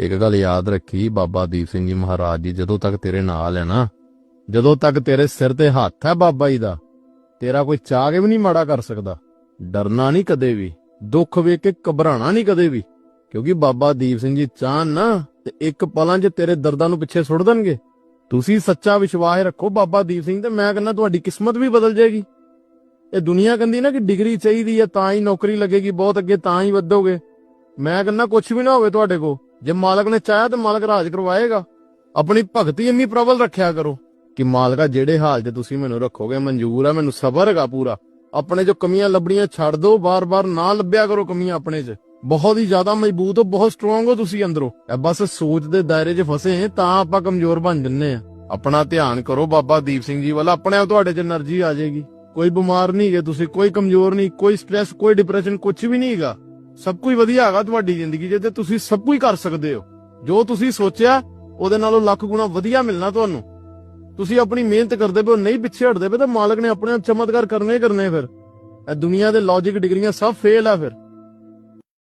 ਇੱਕ ਗੱਲ ਯਾਦ ਰੱਖੀ ਬਾਬਾ ਦੀਪ ਸਿੰਘ ਜੀ ਮਹਾਰਾਜ ਜੀ, ਜਦੋਂ ਤੱਕ ਤੇਰੇ ਨਾਲ ਹੈ ਨਾ, ਜਦੋਂ ਤੱਕ ਤੇਰੇ ਸਿਰ ਤੇ ਹੱਥ ਹੈ ਬਾਬਾ ਜੀ ਦਾ, ਤੇਰਾ ਕੋਈ ਚਾਹ ਕੇ ਵੀ ਨਹੀਂ ਮਾੜਾ ਕਰ ਸਕਦਾ, ਡਰਨਾ ਨਹੀਂ ਕਦੇ ਵੀ, ਦੁੱਖ ਵੇਖ ਕੇ ਘਬਰਾਣਾ ਨਹੀਂ ਕਦੇ ਵੀ, ਕਿਉਂਕਿ ਬਾਬਾ ਦੀਪ ਸਿੰਘ ਜੀ ਚਾਹਨ ਨਾ, ਤੇ ਇੱਕ ਪਲਾਂ 'ਚ ਤੇਰੇ ਦਰਦਾਂ ਨੂੰ ਪਿੱਛੇ ਸੁੱਟ ਦੇਣਗੇ। ਤੁਸੀਂ ਸੱਚਾ ਵਿਸ਼ਵਾਸ ਰੱਖੋ ਬਾਬਾ ਦੀਪ ਸਿੰਘ ਤੇ, ਮੈਂ ਕਹਿੰਦਾ ਤੁਹਾਡੀ ਕਿਸਮਤ ਵੀ ਬਦਲ ਜਾਏਗੀ। ਇਹ ਦੁਨੀਆ ਕਹਿੰਦੀ ਨਾ ਕਿ ਡਿਗਰੀ ਚਾਹੀਦੀ ਹੈ, ਤਾਂ ਹੀ ਨੌਕਰੀ ਲੱਗੇਗੀ, ਬਹੁਤ ਅੱਗੇ ਤਾਂ ਹੀ ਵਧੋਗੇ। ਮੈਂ ਕਹਿੰਦਾ ਕੁਝ ਵੀ ਨਾ ਹੋਵੇ ਤੁਹਾਡੇ ਕੋ ਜੇ ਮਾਲਕ ਨੇ ਚਾਹਿਆ ਤਾਂ ਮਾਲਕ ਰਾਜ ਕਰਵਾਏਗਾ। ਆਪਣੀ ਭਗਤੀ ਇੰਨੀ ਪ੍ਰਬਲ ਰੱਖਿਆ ਕਰੋ ਕਿ ਮਾਲਕਾ ਜਿਹੜੇ ਹਾਲ 'ਚ ਤੁਸੀਂ ਮੈਨੂੰ ਰੱਖੋਗੇ, ਮਨਜ਼ੂਰ ਆ, ਮੈਨੂੰ ਸਬਰ ਹੈਗਾ ਪੂਰਾ। ਆਪਣੇ ਜੋ ਕਮੀਆਂ ਲੱਭਣੀਆਂ ਛੱਡ ਦਿਓ ਬਾਰ-ਬਾਰ ਨਾ ਲੱਭਿਆ ਕਰੋ ਕਮੀਆਂ ਆਪਣੇ 'ਚ। ਬਹੁਤ ਹੀ ਜ਼ਿਆਦਾ ਮਜ਼ਬੂਤ ਹੋ, ਬਹੁਤ ਸਟਰੋਂਗ ਹੋ ਤੁਸੀਂ ਅੰਦਰੋਂ। ਇਹ ਬਸ ਸੋਚ ਦੇ ਦਾਇਰੇ 'ਚ ਫਸੇ ਤਾਂ ਆਪਾਂ ਕਮਜ਼ੋਰ ਬਣ ਜੰਨੇ ਆ। ਆਪਣਾ ਧਿਆਨ ਕਰੋ ਬਾਬਾ ਦੀਪ ਸਿੰਘ ਜੀ ਵਾਲਾ, ਆਪਣੇ ਆਪ ਤੁਹਾਡੇ 'ਚ એનર્ਜੀ ਆ ਜਾਏਗੀ। ਕੋਈ ਬਿਮਾਰ ਨਹੀਂ ਹੈ ਤੁਸੀਂ, ਕੋਈ ਕਮਜ਼ੋਰ ਨਹੀਂ, ਕੋਈ ਸਟ੍ਰੈਸ ਕੋਈ ਡਿਪਰੈਸ਼ਨ ਕੁਝ ਵੀ ਨਹੀਂ ਹੈਗਾ। ਸਭ ਕੁਝ ਵਧੀਆ ਹੈਗਾ ਤੁਹਾਡੀ ਜ਼ਿੰਦਗੀ 'ਚ ਤੇ ਤੁਸੀਂ ਸਭ ਕੁਝ ਕਰ ਸਕਦੇ ਹੋ। ਜੋ ਤੁਸੀਂ ਸੋਚਿਆ, ਉਹਦੇ ਨਾਲੋਂ ਲੱਖ ਗੁਣਾ ਵਧੀਆ ਮਿਲਣਾ ਤੁਹਾਨੂੰ। ਤੁਸੀਂ ਆਪਣੀ ਮਿਹਨਤ ਕਰਦੇ ਪਏ ਹੋ, ਨਹੀਂ ਪਿੱਛੇ ਹਟਦੇ ਪਏ, ਤਾਂ ਮਾਲਕ ਨੇ ਆਪਣੇ ਆਪ ਚਮਤਕਾਰ ਕਰਨੇ ਕਰਨੇ ਫਿਰ। ਇਹ ਦੁਨੀਆ ਦੇ ਲੌਜੀਕ ਡਿਗਰੀਆਂ ਸਭ ਫੇਲ ਆ ਫਿਰ।